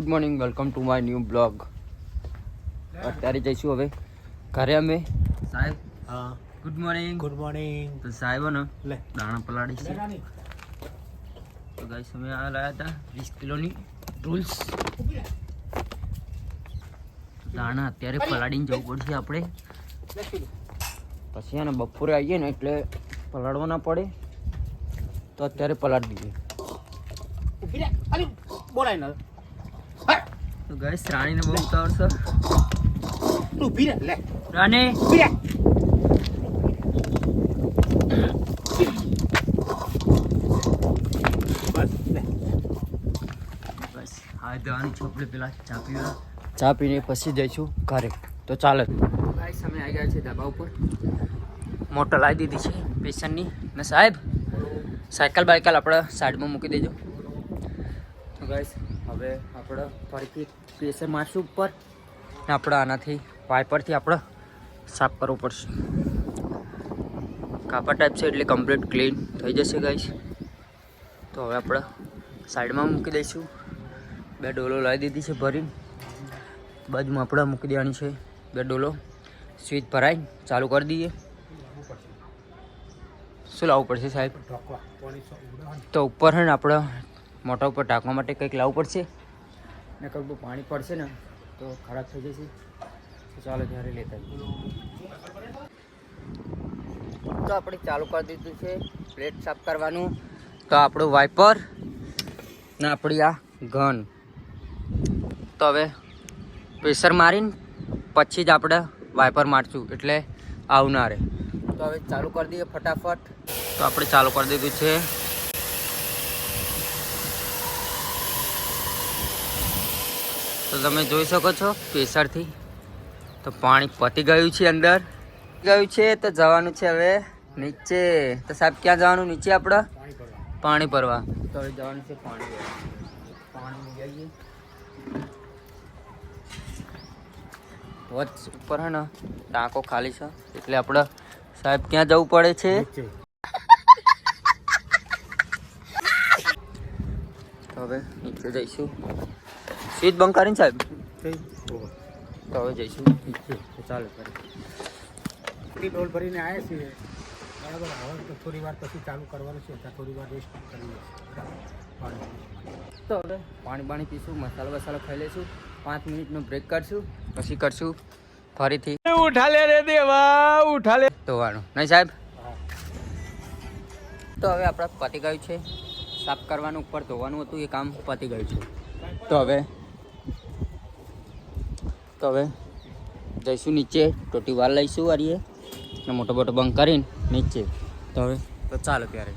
Good morning welcome to my new blog અત્યારે જઈશું હવે ઘરે અમે. સાહેબ હા ગુડ મોર્નિંગ ગુડ મોર્નિંગ તો સાહેબ ને લે. દાણા પલાળી છે. તો ગાઈસ અમે આ લાયા હતા વીસ કિલોની રૂલ્સ દાણા અત્યારે પલાળીને જવું પડશે આપણે. પછી એને બપોરે આવીએ ને એટલે પલાળવા ના પડે. તો અત્યારે પલાળી દઈએ. બોલાય ના તો ગાઈસ રાણીને બહુ ઉતાવળ છે. તું ઊભી લે. રાણી! રે બસ બસ હા જવાનું છે આપણે પેલા ચા પીવા. ચા પીને પછી જઈશું ઘરે. તો ચાલે. ગાઈસ અમે આવી ગયા છે ધાબા ઉપર. મોટર લાવી દીધી છે પેશન્ટની. ને સાહેબ સાયકલ બાયકલ આપણે સાઈડમાં મૂકી દેજો. તો ગાઈસ હવે આપણે ફરીથી પ્રેશર મારશું ઉપર ને આપણે આનાથી વાઇપરથી આપણે સાફ કરવું પડશે. કાપા ટાઈપ છે એટલે કમ્પ્લીટ ક્લીન થઈ જશે ગાઈશ તો હવે આપણે સાઈડમાં મૂકી દઈશું. બે ડોલો લાવી દીધી છે ભરીને. બાજુમાં આપણે મૂકી દેવાની છે બે ડોલો. સ્વિચ ભરાઈ ચાલુ કરી દઈએ. શું લાવવું પડશે સાહેબ. તો ઉપર છે ને આપણે મોટા ઉપર ટાંકવા માટે કંઈક લાવવું પડશે? ને કંઈક પાણી પડશે ને, તો ખરાબ થઈ જશે. તો ચાલો ત્યારે લેતા તો આપણે ચાલુ કરી દીધું છે, પ્લેટ સાફ કરવાનું. તો આપણું વાઇપર ને આપણી આ ઘન. તો હવે પ્રેશર મારીને પછી જ આપણે વાઇપર મારશું, એટલે આવનારે. તો હવે ચાલુ કરી દઈએ ફટાફટ. તો આપણે ચાલુ કરી દીધું છે. તો તમે જોઈ શકો છો પ્રેશરથી તો પાણી પતી ગયું છે અંદર. ગયું છે તો જવાનું છે હવે નીચે. તો સાહેબ ક્યાં જવાનું? નીચે આપણે પાણી ભરવા. તો હવે જવાનું છે પાણી. પાણી આવીએ. ઉપર હે ને ટાંકો ખાલી છે. એટલે આપણે સાહેબ ક્યાં જવું પડે છે? તો હવે નીચે જઈશું. સ્વિચ બંધ કરીને સાહેબ. તો હવે જઈશું. ચાલે ફરી. ચાલો કરી ડોલ ભરીને આવ્યા છીએ. બરાબર હવે તો થોડી વાર પછી ચાલુ કરવાનું છે ત્યાં થોડી વાર રેસ્ટ કરી તો હવે પાણી પાણી પીશું મસાલો વસાલો ખાઈ લઈશું પાંચ મિનિટનો બ્રેક કરશું પછી કરશું ફરીથી. ઉઠાલે રે દેવા ઉઠાલે ધોવાનું. નહીં સાહેબ? તો હવે આપણે પતી ગયું છે. સાફ કરવાનું ઉપર ધોવાનું હતું એ કામ પતી ગયું છે. તો હવે તો હવે જઈશું નીચે. ટોટી વાર લઈશું વારીએ મોટો મોટો બંક કરીને નીચે. તો હવે તો ચાલો ત્યારે.